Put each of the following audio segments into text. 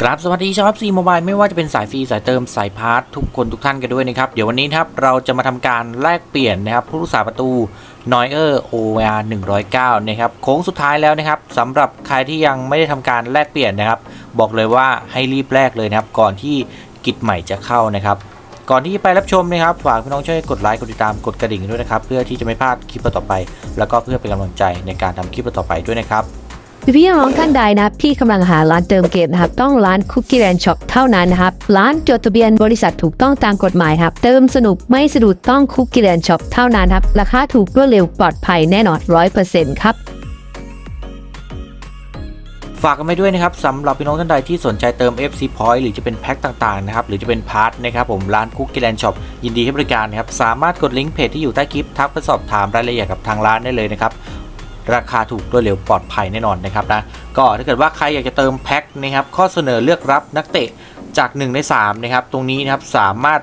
กราบสวัสดีชาวซีโมบายไม่ว่าจะเป็นสายฟรีสายเติมสายพาร์ททุกคนทุกท่านกันด้วยนะครับ เดี๋ยววันนี้ครับเราจะมาทำการแลกเปลี่ยนนะครับผู้รักษาประตู n o y e r OVR 109นะครับโค้งสุดท้ายแล้วนะครับสำหรับใครที่ยังไม่ได้ทำการแลกเปลี่ยนนะครับ บอกเลยว่าให้รีบแลกเลยนะครับ ก่อนที่กิจใหม่จะเข้านะครับก่อนที่จะไปรับชมนะครับฝากพี่น้องช่วยกดไลค์กดติดตามกดกระดิ่งด้วยนะครับเพื่อที่จะไม่พลาดคลิปต่อไป แล้วก็เพื่อเป็นกำลังใจในการทำคลิปต่อไปด้วยนะครับ พี่น้องท่านใดนะครับที่กำลังหาร้านเติมเกมนะครับ ต้องร้านคุกกี้แ n นช็อปเท่านั้นนะครับ ร้านจดทะเบียนบริษัทถูกต้องตามกฎหมายครับ เติมสนุกไม่สะดุดต้องคุกกี้แ n นช็อปเท่านั้นครับ ราคาถูกรวดเร็วปลอดภัยแน่นอนร้อยเปอร์เซ็นต์ครับ ฝากกันไปด้วยนะครับสำหรับพี่น้องท่านใดที่สนใจเติม FC Point หรือจะเป็นแพ็คต่างๆนะครับหรือจะเป็นพาร์ทนะครับผมร้านคุกกี้แลนด์ช็อปยินดีให้บริการนะครับสามารถกดลิงก์เพจที่อยู่ใต้คลิปทักไปสอบถามรายละเอียดกับทางร้านได้เลยนะครับ ราคาถูกรวดเร็วปลอดภัยแน่นอนนะครับนะก็ถ้าเกิดว่าใครอยากจะเติมแพ็คนะครับข้อเสนอเลือกรับนักเตะจาก 1 ใน3นะครับตรงนี้นะครับสามารถ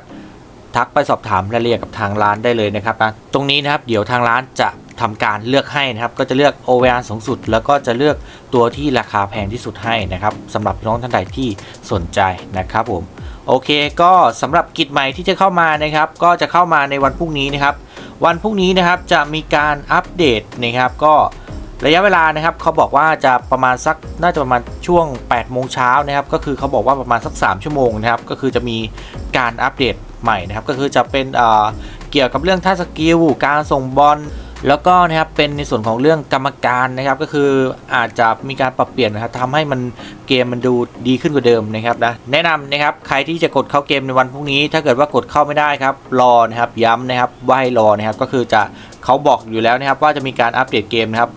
ทักไปสอบถามรายละเอียดกับทางร้านได้เลยนะครับนะตรงนี้นะครับเดี๋ยวทางร้านจะทำการเลือกให้นะครับก็จะเลือก OVR สูงสุด แล้วก็จะเลือกตัวที่ราคาแพงที่สุดให้นะครับสำหรับน้องท่านใดที่สนใจนะครับผมโอเคก็สำหรับกิจใหม่ที่จะเข้ามานะครับ ก็จะเข้ามาในวันพรุ่งนี้นะครับ วันพรุ่งนี้นะครับจะมีการอัปเดตนะครับก็ระยะเวลานะครับเขาบอกว่าจะประมาณสักน่าจะประมาณช่วง8โมงเช้านะครับก็คือเขาบอกว่าประมาณสัก 3 ชั่วโมงนะครับก็คือจะมีการอัปเดตใหม่นะครับก็คือจะเป็นเอ่อเกี่ยวกับเรื่องท่าสกิลการส่งบอล แล้วก็นะครับเป็นในส่วนของเรื่องกรรมการนะครับก็คืออาจจะมีการปรับเปลี่ยนนะครับทำให้มันเกมมันดูดีขึ้นกว่าเดิมนะครับนะแนะนำนะครับใครที่จะกดเข้าเกมในวันพรุ่งนี้ ถ้าเกิดว่ากดเข้าไม่ได้ครับรอนะครับย้ำนะครับว่าให้รอนะครับก็คือจะเขาบอกอยู่แล้วนะครับว่าจะมีการอัปเดตเกมนะครับ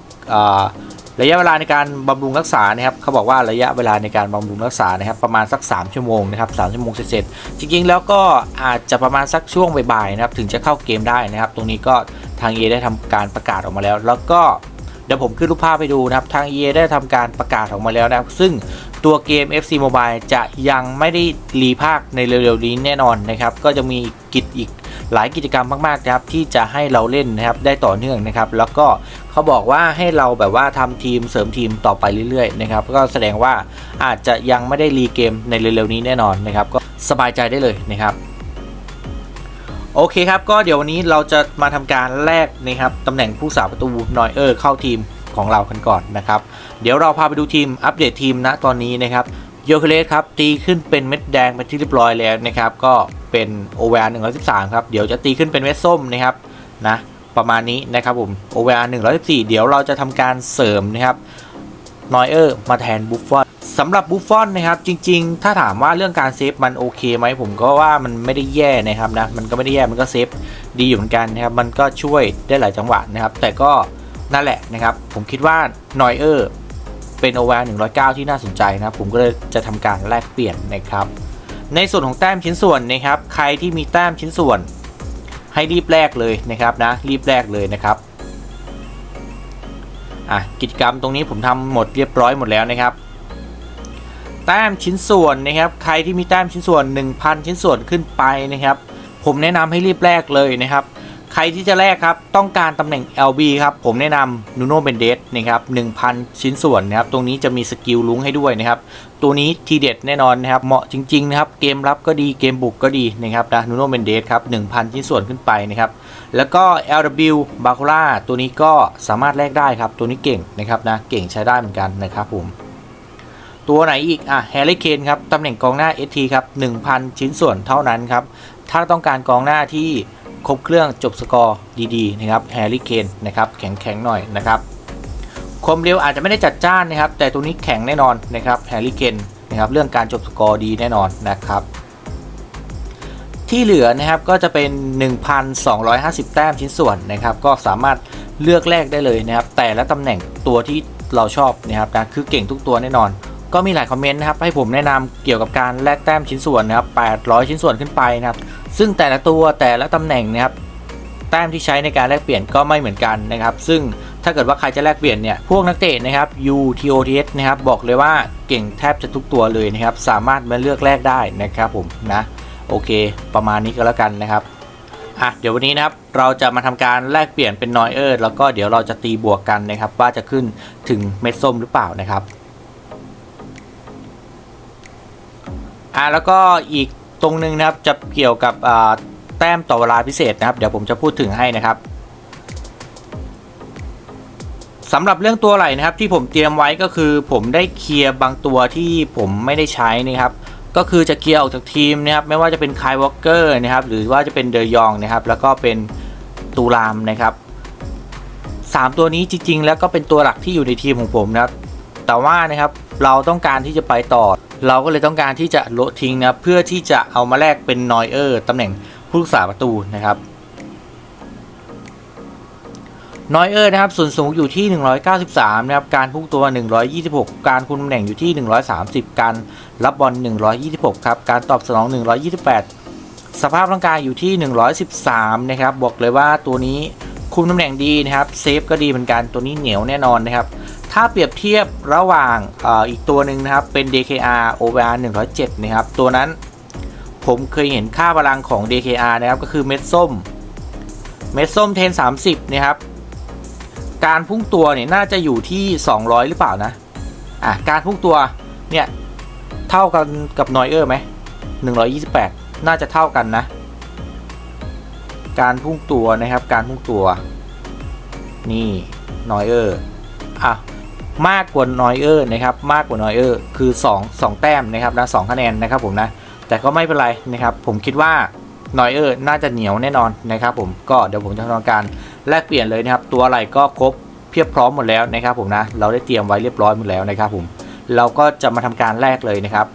ระยะเวลาในการบำรุงรักษานะครับเขาบอกว่าระยะเวลาในการบำรุงรักษานะครับประมาณสัก 3 ชั่วโมงนะครับ3ชั่วโมงเสร็จจริงๆ แล้วก็อาจจะประมาณสักช่วงบ่ายๆนะครับถึงจะเข้าเกมได้นะครับ ตรงนี้ก็ ทาง EA ได้ทำการประกาศออกมาแล้ว แล้วก็เดี๋ยวผมขึ้นรูปภาพไปดูนะครับ ทาง EA ได้ทำการประกาศออกมาแล้วนะครับ ซึ่งตัวเกม FC Mobile จะยังไม่ได้รีภาคในเร็วๆนี้แน่นอนนะครับ ก็จะมีกิจอีกหลายกิจกรรมมากๆนะครับที่จะให้เราเล่นนะครับได้ต่อเนื่องนะครับ แล้วก็เขาบอกว่าให้เราแบบว่าทำทีมเสริมทีมต่อไปเรื่อยๆนะครับก็แสดงว่าอาจจะยังไม่ได้รีเกมในเร็วๆนี้แน่นอนนะครับ ก็สบายใจได้เลยนะครับ โอเคครับ ก็เดี๋ยววันนี้เราจะมาทำการแลกนะครับตำแหน่งผู้สาประตูนอยเออร์เข้าทีมของเรากันก่อนนะครับ เดี๋ยวเราพาไปดูทีมอัปเดตทีมณตอนนี้นะครับโยเคเลสครับตีขึ้นเป็นเม็ดแดงเป็นที่เรียบร้อยแล้วนะครับ ก็เป็นโอเวอร์113ครับเดี๋ยวจะตีขึ้นเป็นเม็ดส้มนะครับนะประมาณนี้นะครับผมโอเวอร์114เดี๋ยวเราจะทำการเสริมนะครับนอยเออร์มาแทนบุฟฟอน สำหรับบุฟฟอนนะครับจริง ๆ ถ้าถามว่าเรื่องการเซฟมันโอเคไหมผมก็ว่ามันไม่ได้แย่นะครับนะมันก็ไม่ได้แย่มันก็เซฟดีอยู่เหมือนกันนะครับมันก็ช่วยได้หลายจังหวะนะครับ แต่ก็นั่นแหละนะครับ ผมคิดว่านอยเออร์เป็นโอเวอร์109 ที่น่าสนใจนะครับผมก็เลยจะทำการแลกเปลี่ยนนะครับ ในส่วนของแต้มชิ้นส่วนนะครับใครที่มีแต้มชิ้นส่วน ให้รีบแลกเลยนะครับนะรีบแลกเลยนะครับอะกิจกรรมตรงนี้ผมทำหมดเรียบร้อยหมดแล้วนะครับ แต้มชิ้นส่วนนะครับ ใครที่มีแต้มชิ้นส่วน 1,000 ชิ้นส่วนขึ้นไปนะครับ ผมแนะนำให้รีบแลกเลยนะครับ ใครที่จะแลกครับ ต้องการตำแหน่ง LB ครับ ผมแนะนำนูโนเบนเดสนะครับ 1,000 ชิ้นส่วนนะครับ ตรงนี้จะมีสกิลลุ้งให้ด้วยนะครับ ตัวนี้ทีเด็ดแน่นอนนะครับ เหมาะจริงๆนะครับ เกมรับก็ดี เกมบุกก็ดีนะครับนะนูโนเบนเดสครับ 1,000 ชิ้นส่วนขึ้นไปนะครับ แล้วก็ LW b a c u l a ตัวนี้ก็สามารถแลกได้ครับ ตัวนี้เก่งนะครับนะ เก่งใช้ได้เหมือนกันนะครับผม ตัวไหนอีก อะแฮร์รี่เคนครับ ตำแหน่งกองหน้า ST ครับ 1,000 ชิ้นส่วนเท่านั้นครับ ถ้าต้องการกองหน้าที่ครบเครื่องจบสกอร์ดีๆนะครับแฮร์รี่เคนนะครับแข็งๆหน่อยนะครับคมเร็วอาจจะไม่ได้จัดจ้านนะครับ แต่ตัวนี้แข็งแน่นอนนะครับแฮร์รี่เคนนะครับเรื่องการจบสกอร์ดีแน่นอนนะครับ ที่เหลือนะครับก็จะเป็น 1,250 แต้มชิ้นส่วนนะครับ ก็สามารถเลือกแลกได้เลยนะครับ แต่ละตำแหน่งตัวที่เราชอบนะครับนะคือเก่งทุกตัวแน่นอน ก็มีหลายคอมเมนต์นะครับให้ผมแนะนำเกี่ยวกับการแลกแต้มชิ้นส่วนนะครับ800 ชิ้นส่วนขึ้นไปนะครับซึ่งแต่ละตัวแต่ละตำแหน่งนะครับแต้มที่ใช้ในการแลกเปลี่ยนก็ไม่เหมือนกันนะครับ ซึ่งถ้าเกิดว่าใครจะแลกเปลี่ยนเนี่ยพวกนักเตะนะครับ UTOTS นะครับบอกเลยว่าเก่งแทบจะทุกตัวเลยนะครับ สามารถมาเลือกแลกได้นะครับผมนะโอเค ประมาณนี้ก็แล้วกันนะครับอะเดี๋ยววันนี้นะครับเราจะมาทำการแลกเปลี่ยนเป็นนอยเออร์แล้วก็เดี๋ยวเราจะตีบวกกันนะครับ ว่าจะขึ้นถึงเม็ดส้มหรือเปล่านะครับ อ่าแล้วก็อีกตรงนึงนะครับจะเกี่ยวกับแต้มต่อเวลาพิเศษนะครับ เดี๋ยวผมจะพูดถึงให้นะครับสำหรับเรื่องตัวไหลนะครับที่ผมเตรียมไว้ก็คือ ผมได้เคลียร์บางตัวที่ผมไม่ได้ใช้นะครับก็คือจะเคลียร์ออกจากทีมนะครับไม่ว่าจะเป็นคายวอลเกอร์นะครับหรือว่าจะเป็นเดยองนะครับแล้วก็เป็นตูรามนะครับสามตัวนี้จริงๆ แล้วก็เป็นตัวหลักที่อยู่ในทีมของผมนะครับ แต่ว่านะครับเราต้องการที่จะไปต่อ เราก็เลยต้องการที่จะโละทิ้งนะเพื่อที่จะเอามาแลกเป็นนอยเออร์ตำแหน่งผู้รักษาประตูนะครับนอยเออร์นะครับส่วนสูงอยู่ที่ 193 นะครับ การพุ่งตัว 126 การคุมตำแหน่งอยู่ที่ 130 การรับบอล 126 ครับ การตอบสนอง 128 สภาพร่างกายอยู่ที่ 113 นะครับ บอกเลยว่าตัวนี้คุมตำแหน่งดีนะครับ เซฟก็ดีเหมือนกัน ตัวนี้เหนียวแน่นอนนะครับ ถ้าเปรียบเทียบระหว่างอออีกตัวหนึ่งนะครับ เป็น DKR OVR 107 นะครับ ตัวนั้นผมเคยเห็นค่าพลังของ DKR นะครับ ก็คือเม็ดส้ม เม็ดส้มเทน30 นะครับ การพุ่งตัวเนี่ยน่าจะอยู่ที่ 200 หรือเปล่านะ อะ การพุ่งตัวเนี่ยเท่ากันกับนอยเออร์ไหม 128 น่าจะเท่ากันนะ การพุ่งตัวนะครับ การพุ่งตัว นี่นอยเออร์ อะ มากกว่านอยเออร์นะครับมากกว่านอยเออร์คือ 2 2 แต้มนะครับนะสคะแนนนะครับผมนะแต่ก็ไม่เป็นไรนะครับผมคิดว่านอยเออร์น่าจะเหนียวแน่นอนนะครับผมก็เดี๋ยวผมจะทำการแลกเปลี่ยนเลยนะครับตัวอะไรก็ครบเพียบพร้อมหมดแล้วนะครับผมนะเราได้เตรียมไว้เรียบร้อยหมดแล้วนะครับผมเราก็จะมาทำการแลกเลยนะครับ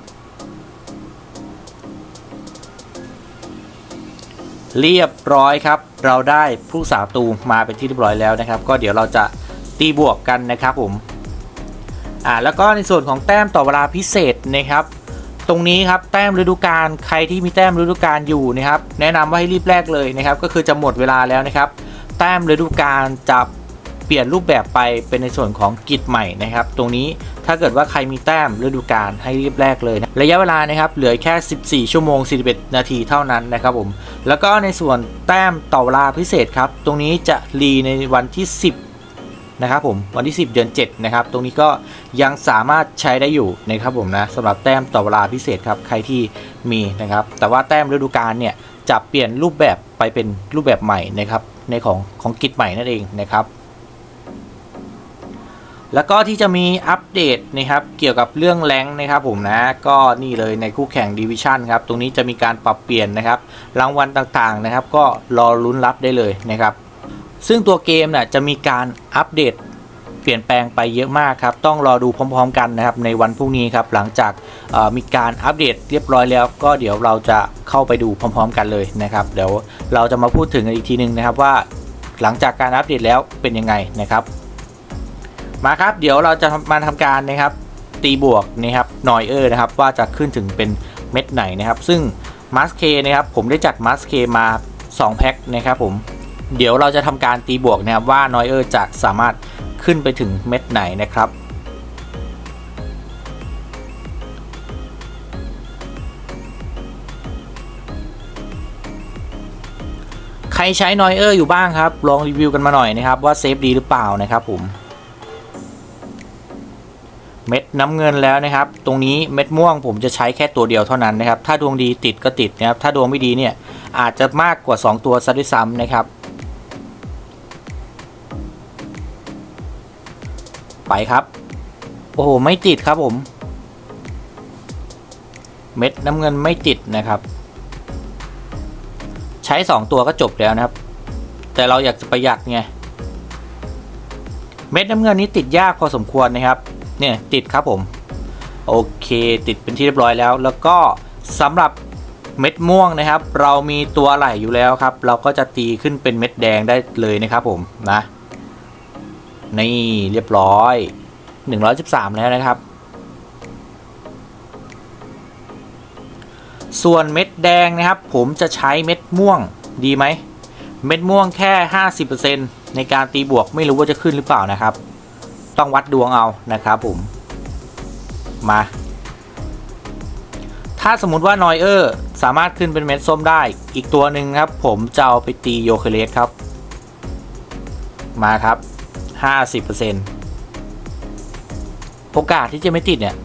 เรียบร้อยครับ เราได้ผู้สาตูมาเป็นที่เรียบร้อยแล้วนะครับ ก็เดี๋ยวเราจะตีบวกกันนะครับผม อ่าแล้วก็ในส่วนของแต้มต่อเวลาพิเศษนะครับ ตรงนี้ครับแต้มฤดูกาลใครที่มีแต้มฤดูกาลอยู่นะครับ แนะนำว่าให้รีบแลกเลยนะครับ ก็คือจะหมดเวลาแล้วนะครับ แต้มฤดูกาลจะเปลี่ยนรูปแบบไปเป็นในส่วนของกิจใหม่นะครับ ตรงนี้ถ้าเกิดว่าใครมีแต้มฤดูกาลให้รีบแลกเลยนะระยะเวลานะครับเหลือแค่ 14 ชั่วโมง 41 นาทีเท่านั้นนะครับผมแล้วก็ในส่วนแต้มต่อเวลาพิเศษครับ ตรงนี้จะรีในวันที่ 10 นะครับผมวันที่ 10 เดือน 7 นะครับ ตรงนี้ก็ยังสามารถใช้ได้อยู่นะครับผมนะสำหรับแต้มต่อเวลาพิเศษครับใครที่มีนะครับ แต่ว่าแต้มฤดูกาลเนี่ยจะเปลี่ยนรูปแบบไปเป็นรูปแบบใหม่นะครับในของของกิจใหม่นั่นเองนะครับ แล้วก็ที่จะมีอัปเดตนะครับเกี่ยวกับเรื่องแรงนะครับผมนะก็นี่เลยในคู่แข่งดิวิชั่นครับตรงนี้จะมีการปรับเปลี่ยนนะครับรางวัลต่างๆนะครับ ก็รอลุ้นรับได้เลยนะครับ ซึ่งตัวเกมน่ะจะมีการอัปเดตเปลี่ยนแปลงไปเยอะมากครับ ต้องรอดูพร้อมๆกันนะครับในวันพรุ่งนี้ครับ หลังจากมีการอัปเดตเรียบร้อยแล้ว ก็เดี๋ยวเราจะเข้าไปดูพร้อม ๆ กันเลยนะครับ เดี๋ยวเราจะมาพูดถึงอีกทีนึงนะครับว่าหลังจากการอัปเดตแล้วเป็นยังไงนะครับ มาครับ เดี๋ยวเราจะมาทำการนะครับตีบวกนะครับนอยเออร์นะครับว่าจะขึ้นถึงเป็นเม็ดไหนนะครับ ซึ่งมาสเคนะครับผมได้จัดมาสเคมา 2 แพ็คนะครับผม เดี๋ยวเราจะทำการตีบวกนะครับว่านอยเออร์จะสามารถขึ้นไปถึงเม็ดไหนนะครับ ใครใช้นอยเออร์อยู่บ้างครับ ลองรีวิวกันมาหน่อยนะครับว่าเซฟดีหรือเปล่านะครับผมเม็ดน้ำเงินแล้วนะครับ ตรงนี้เม็ดม่วงผมจะใช้แค่ตัวเดียวเท่านั้นนะครับ ถ้าดวงดีติดก็ติดนะครับ ถ้าดวงไม่ดีเนี่ยอาจจะมากกว่า 2 ตัวซะด้วยซ้ำนะครับ ไปครับ โอ้โห ไม่ติดครับผม เม็ดน้ำเงินไม่ติดนะครับ ใช้ 2 ตัวก็จบแล้วนะครับ แต่เราอยากจะประหยัดไง เม็ดน้ำเงินนี้ติดยากพอสมควรนะครับ เนี่ยติดครับผม โอเคติดเป็นที่เรียบร้อยแล้ว แล้วก็สำหรับเม็ดม่วงนะครับ เรามีตัวไหลอยู่แล้วครับ เราก็จะตีขึ้นเป็นเม็ดแดงได้เลยนะครับผมนะ นี่เรียบร้อย 113 แล้วนะครับ ส่วนเม็ดแดงนะครับ ผมจะใช้เม็ดม่วงดีไหม เม็ดม่วงแค่ 50%ในการตีบวกไม่รู้ว่าจะขึ้นหรือเปล่านะครับ ต้องวัดดวงเอานะครับผม มา ถ้าสมมติว่านอยเออร์สามารถขึ้นเป็นเม็ดส้มได้ อีกตัวหนึ่งครับ ผมจะเอาไปตีโยเคเลสครับ มาครับ 50%โอกาสที่จะไม่ติดเนี่ย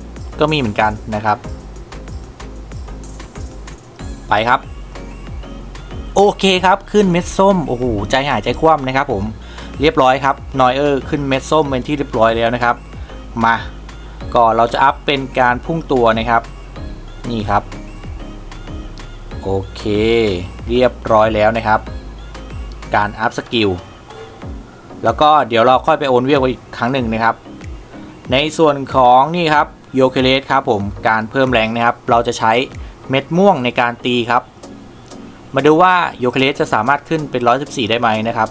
ก็มีเหมือนกันนะครับ ไปครับ โอเคครับขึ้นเม็ดส้ม โอ้โห ใจหายใจคว่ำนะครับผมเรียบร้อยครับนอยเออร์ขึ้นเม็ดส้มเป็นที่เรียบร้อยแล้วนะครับ มาก่อนเราจะอัพเป็นการพุ่งตัวนะครับ นี่ครับ โอเค เรียบร้อยแล้วนะครับ การอัพสกิล แล้วก็เดี๋ยวเราค่อยไปโอนเวียกอีกครั้งหนึ่งนะครับ ในส่วนของนี่ครับโยเคเลสครับผมการเพิ่มแรงนะครับ เราจะใช้เม็ดม่วงในการตีครับ มาดูว่าโยเคเลสจะสามารถขึ้นเป็น 114 ได้ไหมนะครับ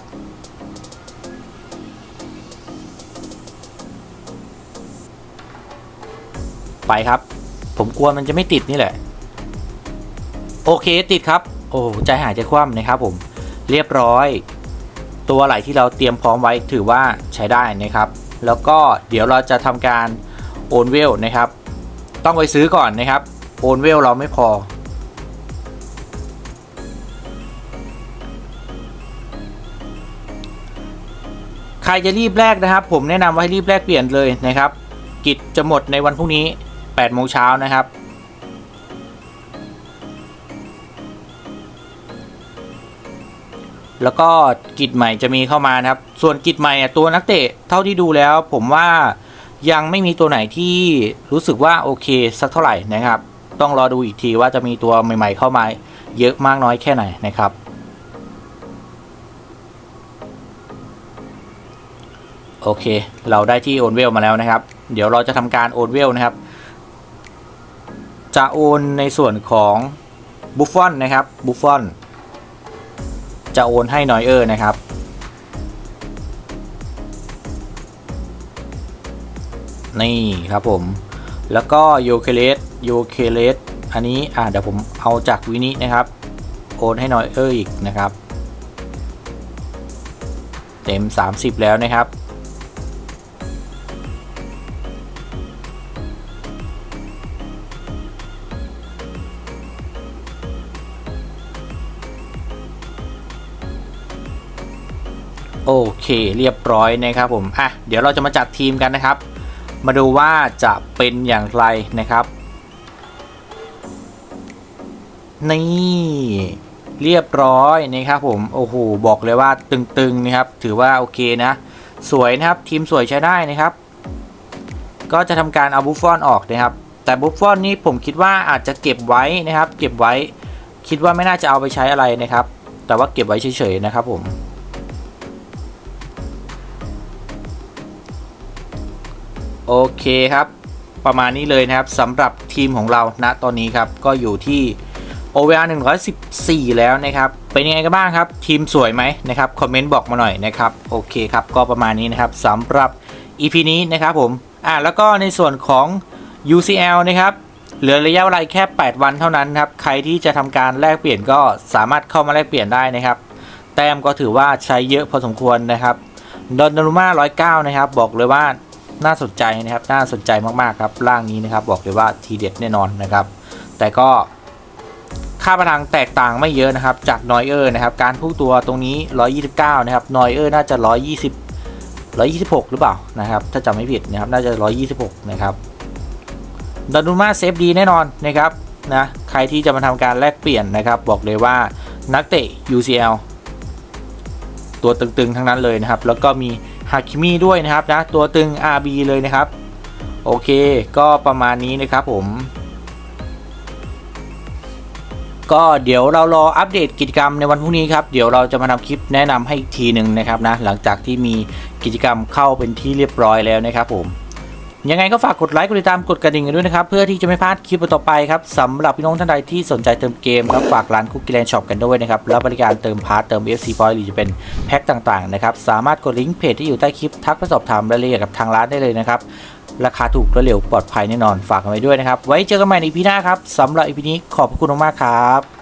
ไปครับ ผมกลัวมันจะไม่ติดนี่แหละ โอเคติดครับ โอ้ใจหายใจคว่ำนะครับผม เรียบร้อย ตัวไหลที่เราเตรียมพร้อมไว้ถือว่าใช้ได้นะครับ แล้วก็เดี๋ยวเราจะทำการโอนเวลนะครับ ต้องไปซื้อก่อนนะครับ โอนเวลเราไม่พอ ใครจะรีบแลกนะครับ ผมแนะนำว่าให้รีบแลกเปลี่ยนเลยนะครับ กิจจะหมดในวันพรุ่งนี้8โมงเช้านะครับ แล้วก็กิจใหม่จะมีเข้ามานะครับ ส่วนกิจใหม่อะตัวนักเตะเท่าที่ดูแล้ว ผมว่ายังไม่มีตัวไหนที่รู้สึกว่าโอเคสักเท่าไหร่นะครับ ต้องรอดูอีกทีว่าจะมีตัวใหม่ ๆ เข้ามาเยอะมากน้อยแค่ไหนนะครับ โอเค เราได้ที่โอนเวลมาแล้วนะครับ เดี๋ยวเราจะทำการโอนเวลนะครับ จะโอนในส่วนของบุฟฟอนนะครับบุฟฟอน จะโอนให้นอยเออร์นะครับ นี่ครับผม แล้วก็โยเคเลสโยเคเลสอันนี้อ่าเดี๋ยวผมเอาจากวินินะครับ โอนให้นอยเออร์อีกนะครับ เต็ม 30 แล้วนะครับ โอเคเรียบร้อยนะครับผมอะเดี๋ยวเราจะมาจัดทีมกันนะครับ มาดูว่าจะเป็นอย่างไรนะครับ นี่เรียบร้อยนะครับผมโอ้โหบอกเลยว่าตึงๆนะครับ ถือว่าโอเคนะ สวยนะครับทีมสวยใช้ได้นะครับ ก็จะทำการเอาบุฟฟอนออกนะครับ แต่บุฟฟอนนี่ผมคิดว่าอาจจะเก็บไว้นะครับ เก็บไว้คิดว่าไม่น่าจะเอาไปใช้อะไรนะครับ แต่ว่าเก็บไว้เฉยๆนะครับผม โอเคครับ ประมาณนี้เลยนะครับสำหรับทีมของเราณตอนนี้ครับก็อยู่ที่ OVR 114 แล้วนะครับ เป็นยังไงกันบ้างครับ ทีมสวยไหมนะครับ คอมเมนต์บอกมาหน่อยนะครับ โอเคครับ ก็ประมาณนี้นะครับสำหรับ EP นี้นะครับผม อ่าแล้วก็ในส่วนของ UCL นะครับ เหลือระยะเวลาแค่ 8 วันเท่านั้นครับ ใครที่จะทำการแลกเปลี่ยนก็สามารถเข้ามาแลกเปลี่ยนได้นะครับ แต้มก็ถือว่าใช้เยอะพอสมควรนะครับ ดอนนารุมา109 นะครับ บอกเลยว่า น่าสนใจนะครับ น่าสนใจมากๆครับ ร่างนี้นะครับบอกเลยว่าทีเด็ดแน่นอนนะครับ แต่ก็ค่าพลังแตกต่างไม่เยอะนะครับ จากนอยเออร์นะครับ การพุ่งตัวตรงนี้ 129 นะครับ นอยเออร์น่าจะ 120 126 หรือเปล่านะครับ ถ้าจำไม่ผิดนะครับ น่าจะ 126 นะครับดอนูมาเซฟดีแน่นอนนะครับนะ ใครที่จะมาทำการแลกเปลี่ยนนะครับ บอกเลยว่านักเตะ UCL ตัวตึงๆ ทั้งนั้นเลยนะครับ แล้วก็มี ฮาคิมิด้วยนะครับนะตัวตึง RB เลยนะครับ โอเคก็ประมาณนี้นะครับผมก็เดี๋ยวเรารออัปเดตกิจกรรมในวันพรุ่งนี้ครับ เดี๋ยวเราจะมาทำคลิปแนะนำให้อีกทีหนึ่งนะครับนะหลังจากที่มีกิจกรรมเข้าเป็นที่เรียบร้อยแล้วนะครับผม ยังไงก็ฝากกดไลค์กดติดตามกดกระดิ่งกันด้วยนะครับ เพื่อที่จะไม่พลาดคลิปต่อไปครับสำหรับพี่น้องท่านใดที่สนใจเติมเกมครับฝากร้านคุกกี้แลนด์ช็อปกันด้วยนะครับรับบริการเติมพาร์ทเติม FC Point หรือจะเป็นแพ็คต่างๆนะครับสามารถกดลิงก์เพจที่อยู่ใต้คลิปทักไปสอบถามรายละเอียดกับทางร้านได้เลยนะครับราคาถูกและเร็วปลอดภัยแน่นอนฝากกันไว้ด้วยนะครับไว้เจอกันใหม่ในอีพีหน้าครับสำหรับอีพีนี้ขอบพระคุณมากๆครับ